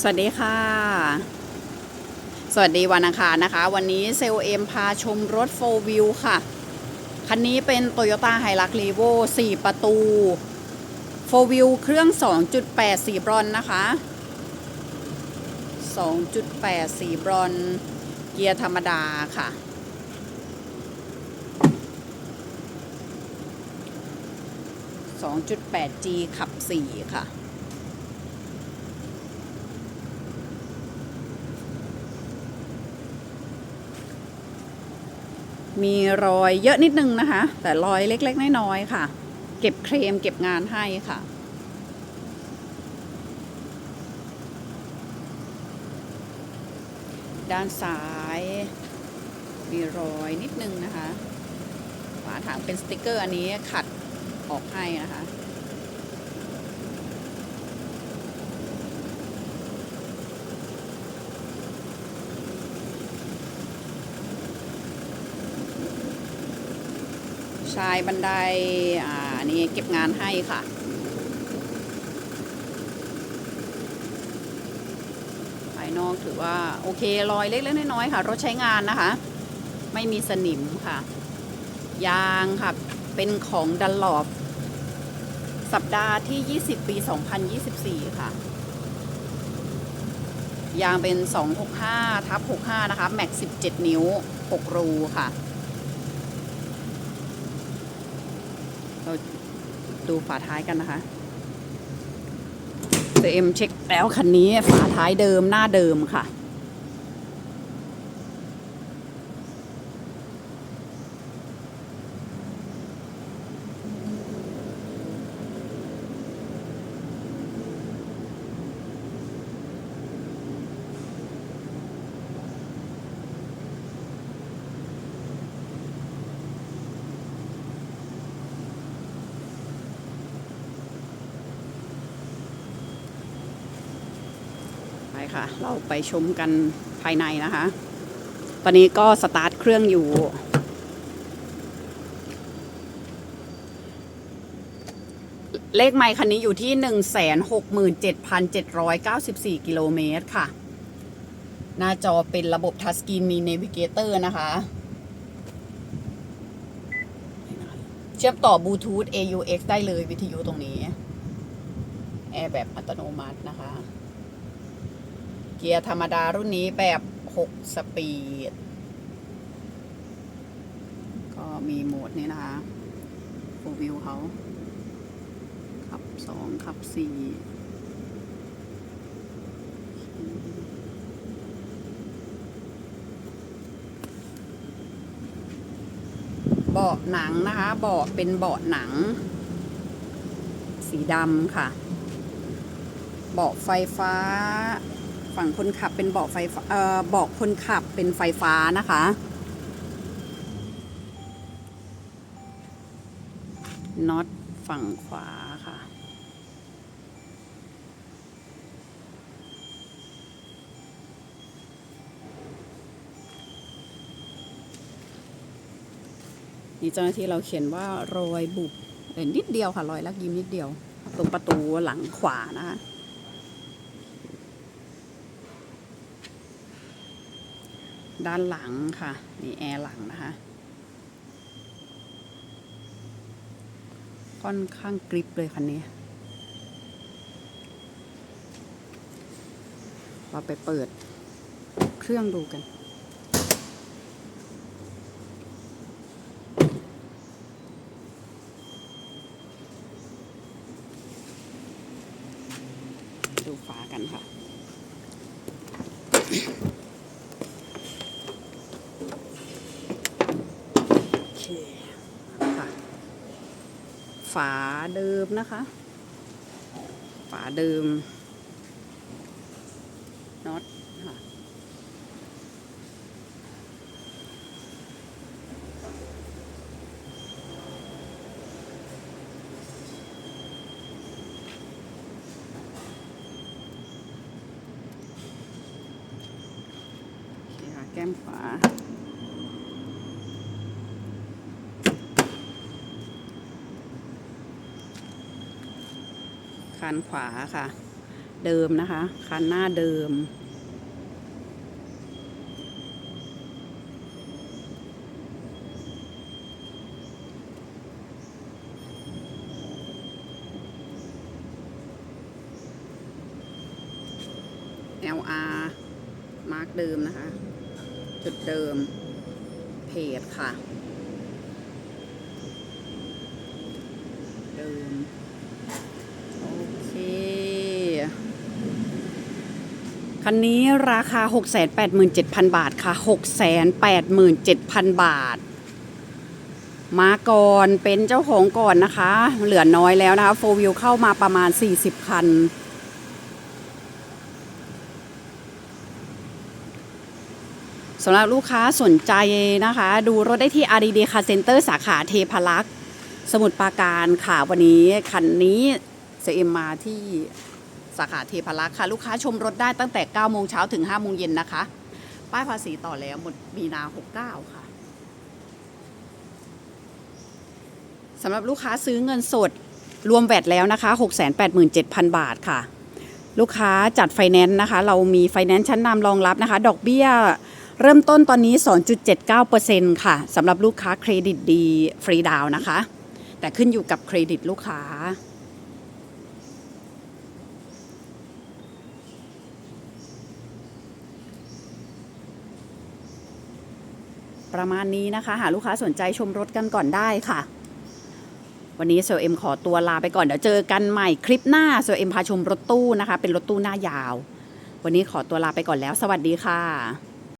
สวัสดีค่ะ สวัสดีวันอังคารนะคะ วันนี้เซลเอ็มพาชมรถ4 Wheel ค่ะ คันนี้เป็น Toyota h i l u x r e v o 4ประตู4 Wheel เครื่อง 2.8 สีบรอนนะคะ 2.8 สีบรอนเกียร์ธรรมดาค่ะ 2.8G ขับ 4 ค่ะ มีรอยเยอะนิดนึงนะคะ แต่รอยเล็กๆน้อยๆค่ะ เก็บเคลมเก็บงานให้ค่ะ ด้านซ้าย มีรอยนิดนึงนะคะฝาถังเป็นสติกเกอร์อันนี้ขัดออกให้นะคะ ชายบันไดอ่านี่เก็บงานให้ค่ะ ภายนอกถือว่า โอเครอยเล็กๆน้อยๆค่ะ รถใช้งานนะคะ ไม่มีสนิมค่ะ ยางค่ะ เป็นของดันหลอบ สัปดาห์ที่ 20 ปี 2024 ค่ะ ยางเป็น 265 ทับ 65 นะคะ แม็ก 17 นิ้ว 6 รูค่ะ เรา ดูฝาท้ายกันนะคะเอ็มเช็คแล้วคันนี้ฝาท้ายเดิมหน้าเดิมค่ะ ค่ะ เราไปชมกันภายในนะคะ ตอนนี้ก็สตาร์ทเครื่องอยู่ เลขไมค์คันนี้อยู่ที่ 167,794 กิโลเมตรค่ะ หน้าจอเป็นระบบทัชสกรีนมีเนวิเกเตอร์นะคะ เชื่อมต่อบลูทูธ AUX ได้เลยวิทยุตรงนี้ แอร์แบบอัตโนมัตินะคะ กียร์ธรรมดารุ่นนี้แบบ 6 สปีด ก็มีโหมดนี้นะคะโฟวิวเขาขับ 2 ขับ4เบาะหนังนะคะเบาะเป็นเบาะหนัง สีดำค่ะ เบาะไฟฟ้า ฝั่งคนขับเป็นเบาะไฟฟ้าเอ่อเบาะคนขับเป็นไฟฟ้านะคะ น็อตฝั่งขวาค่ะนี่เจ้าหน้าที่เราเขียนว่ารอยบุบเอ่อนิดเดียวค่ะรอยลักยิ้มนิดเดียว ตรงประตูหลังขวานะคะ ด้านหลังค่ะ นี่แอร์หลังนะคะ ค่อนข้างกริปเลยคันนี้ เราไปเปิดเครื่องดูกัน ดูฝากันค่ะ โอเคค่ะ ฝาเดิมนะคะ ฝาเดิมน็อตค่ะแก้มฝา คานขวาค่ะ เดิมนะคะ คันหน้าเดิม LR มาร์กเดิมนะคะ จุดเดิม เพจค่ะ เดิม โอเค คันนี้ราคา 687,000 บาทค่ะ 687,000 บาท มาก่อนเป็นเจ้าของก่อนนะคะ เหลือน้อยแล้วนะคะโฟวิวเข้ามาประมาณ 40 คัน สำหรับลูกค้าสนใจนะคะ ดูรถได้ที่ RDD Car Center สาขาเทพารักษ์สมุทรปราการค่ะ วันนี้คันนี้เซเอ็มมาที่ สาขาเทพรักษ์ค่ะ ลูกค้าชมรถได้ตั้งแต่ 9 โมงเช้าถึง 5 โมงเย็นนะคะ ป้ายภาษีต่อแล้วหมดมีนา 69 ค่ะสำหรับลูกค้าซื้อเงินสดรวมแวดแล้วนะคะ 687,000 บาทค่ะ ลูกค้าจัดไฟแนนซ์นะคะ เรามีไฟแนนซ์ชั้นนำรองรับนะคะ ดอกเบี้ยเริ่มต้นตอนนี้ 2.79%ค่ะสำหรับลูกค้าเครดิตดีฟรีดาวนะคะ แต่ขึ้นอยู่กับเครดิตลูกค้า ประมาณนี้นะคะ หาลูกค้าสนใจชมรถกันก่อนได้ค่ะ วันนี้เซลเอ็มขอตัวลาไปก่อนเดี๋ยวเจอกันใหม่คลิปหน้าเซลเอ็มพาชมรถตู้นะคะ เป็นรถตู้หน้ายาว วันนี้ขอตัวลาไปก่อนแล้ว สวัสดีค่ะ